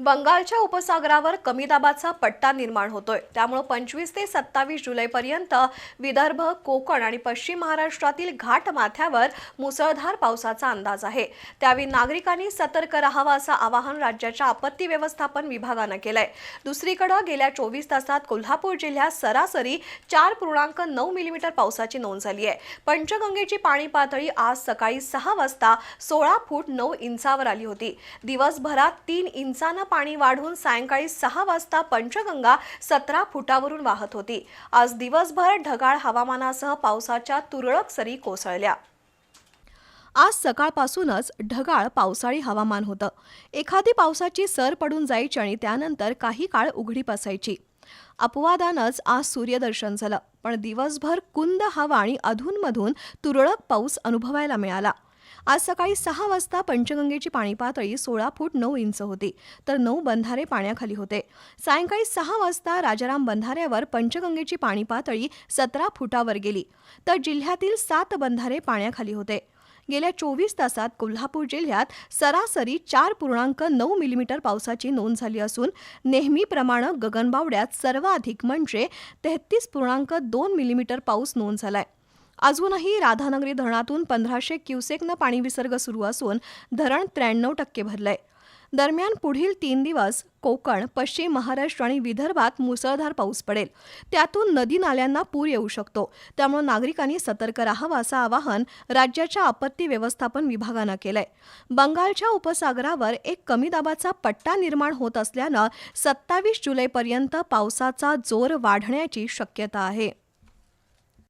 बंगालच्या उपसागरावर कमी दाबाचा पट्टा निर्माण होतोय. त्यामुळे पंचवीस ते सत्तावीस जुलैपर्यंत विदर्भ कोकण आणि पश्चिम महाराष्ट्रातील घाट माथ्यावर मुसळधार पावसाचा अंदाज आहे. त्यावेळी नागरिकांनी सतर्क राहावं असं आवाहन राज्याच्या आपत्ती व्यवस्थापन विभागानं केलंय. दुसरीकडे गेल्या चोवीस तासात कोल्हापूर जिल्ह्यात सरासरी चार पूर्णांक नऊ मिलीमीटर पावसाची नोंद झाली आहे. पंचगंगेची पाणी पातळी आज सकाळी सहा वाजता सोळा फूट नऊ इंचावर आली होती. दिवसभरात तीन इंचानं पाणी वाढून सायंकाळी सहा वाजता पंचगंगा सतरा फुटावरून वाहत होती. आज दिवसभर ढगाळ हवामानासह पावसाच्या तुरळक सरी कोसळल्या. आज सकाळपासूनच ढगाळ पावसाळी हवामान होतं. एखादी पावसाची सर पडून जायची आणि त्यानंतर काही काळ उघडीप असायची अपवादानंच आज सूर्यदर्शन झालं. पण दिवसभर कुंद हवा आणि अधूनमधून तुरळक पाऊस अनुभवायला मिळाला. आज सकाळी सहा वाजता पंचगंगेची पाणी पातळी सोळा फूट नऊ इंच होती तर नऊ बंधारे पाण्याखाली होते. सायंकाळी सहा वाजता राजाराम बंधाऱ्यावर पंचगंगेची पाणी पातळी सतरा फुटावर गेली तर जिल्ह्यातील सात बंधारे पाण्याखाली होते. गेल्या चोवीस तासात कोल्हापूर जिल्ह्यात सरासरी चार पूर्णांक नऊ मिलीमीटर पावसाची नोंद झाली असून नेहमीप्रमाणे गगनबावड्यात सर्वाधिक म्हणजे तेहतीस पूर्णांक दोन मिलीमीटर पाऊस नोंद झालाय. अजूनही राधानगरी धरणातून पंधराशे क्युसेकनं पाणी विसर्ग सुरू असून धरण त्र्याण्णव टक्के भरलंय. दरम्यान पुढील तीन दिवस कोकण पश्चिम महाराष्ट्र आणि विदर्भात मुसळधार पाऊस पडेल. त्यातून नदी नाल्यांना पूर येऊ शकतो. त्यामुळे नागरिकांनी सतर्क राहावं असं आवाहन राज्याच्या आपत्ती व्यवस्थापन विभागानं केलंय. बंगालच्या उपसागरावर एक कमी दाबाचा पट्टा निर्माण होत असल्यानं सत्तावीस जुलैपर्यंत पावसाचा जोर वाढण्याची शक्यता आहे.